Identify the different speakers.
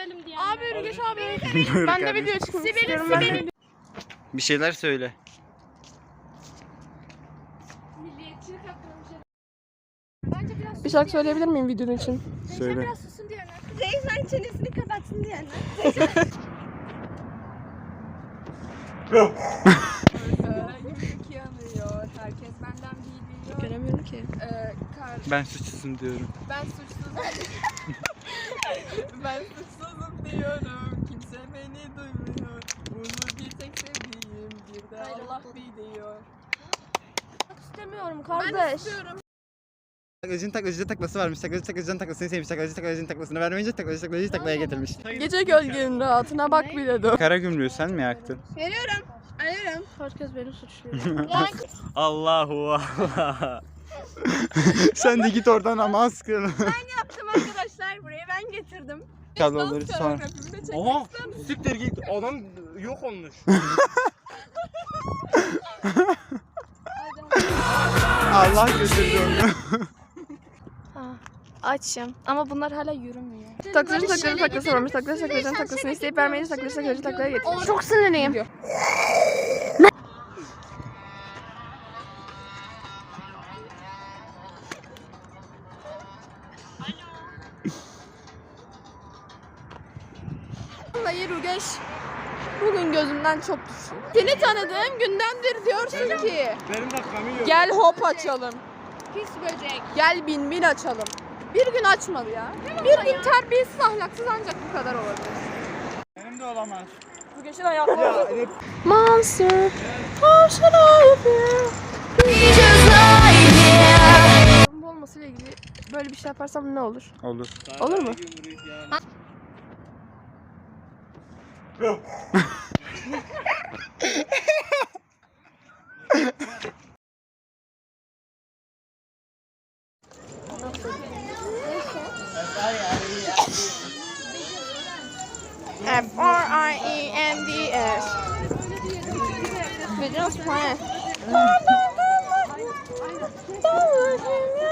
Speaker 1: dövelim diye.
Speaker 2: Abi Rügeş abi.
Speaker 3: Buyur
Speaker 2: ben de
Speaker 3: kardeşim.
Speaker 2: video çıkmak istiyorum. Ben de
Speaker 3: Bir şeyler söyle.
Speaker 1: Milliyetçilik hakkında bir şey.
Speaker 2: bir şarkı söyleyebilir miyim videonun için?
Speaker 3: Söyle.
Speaker 1: susun diyenler.
Speaker 4: Zeysen çenesini kapatsın diyenler.
Speaker 5: Gümrük yanıyor. Herkes benden biliyor.
Speaker 2: Göremiyorum ki.
Speaker 5: Ee, kar,
Speaker 3: Ben suçsuzum diyorum.
Speaker 5: ben suçsuzum. ben suçsuzum diyorum. Kimse beni duymuyor. Bunu bir tek sevdiğim bir de Allah biliyor.
Speaker 2: İstemiyorum kardeş.
Speaker 3: Taklacının taklacı taklası varmış. Taklacı taklacının taklasını sevmiş. Taklacı taklacının taklasını vermeyince taklacı taklacıyı taklaya getirmiş.
Speaker 2: Gece gölgenin rahatına bak bile dur.
Speaker 3: Kara gümrüğü sen mi yaktın?
Speaker 4: Veriyorum. Alıyorum.
Speaker 2: Herkes beni suçluyor.
Speaker 3: Allahu Allah. sen de git oradan namaz kıl.
Speaker 4: Yaptım arkadaşlar. Buraya ben getirdim.
Speaker 3: Kabloları sonra.
Speaker 6: Oha siktir git adam yok olmuş.
Speaker 3: Allah götürdü onu.
Speaker 1: Açım ama bunlar hala yürümüyor.
Speaker 2: Taklacı taklacı taklası varmış. Taklacı taklacının taklasını isteyip vermeyince taklacı taklacı taklaya getirmiş. Çok sinirliyim. Vallahi Rugeş bugün gözümden çok düştü. Seni tanıdığım gündendir diyorsun ki
Speaker 6: Benim de kamyon
Speaker 2: gel hop açalım.
Speaker 4: Pis böcek.
Speaker 2: Gel bin bin açalım. Bir gün açmadı ya. Bir gün terbiyesiz ahlaksız ancak bu kadar olabilir.
Speaker 6: Benim de olamaz.
Speaker 2: Bu geçen ayakları. Monster, how should I feel? Bu olmasıyla ilgili böyle bir şey yaparsam ne olur?
Speaker 3: Olur.
Speaker 2: Olur mu? F R I E N D S. We just plan.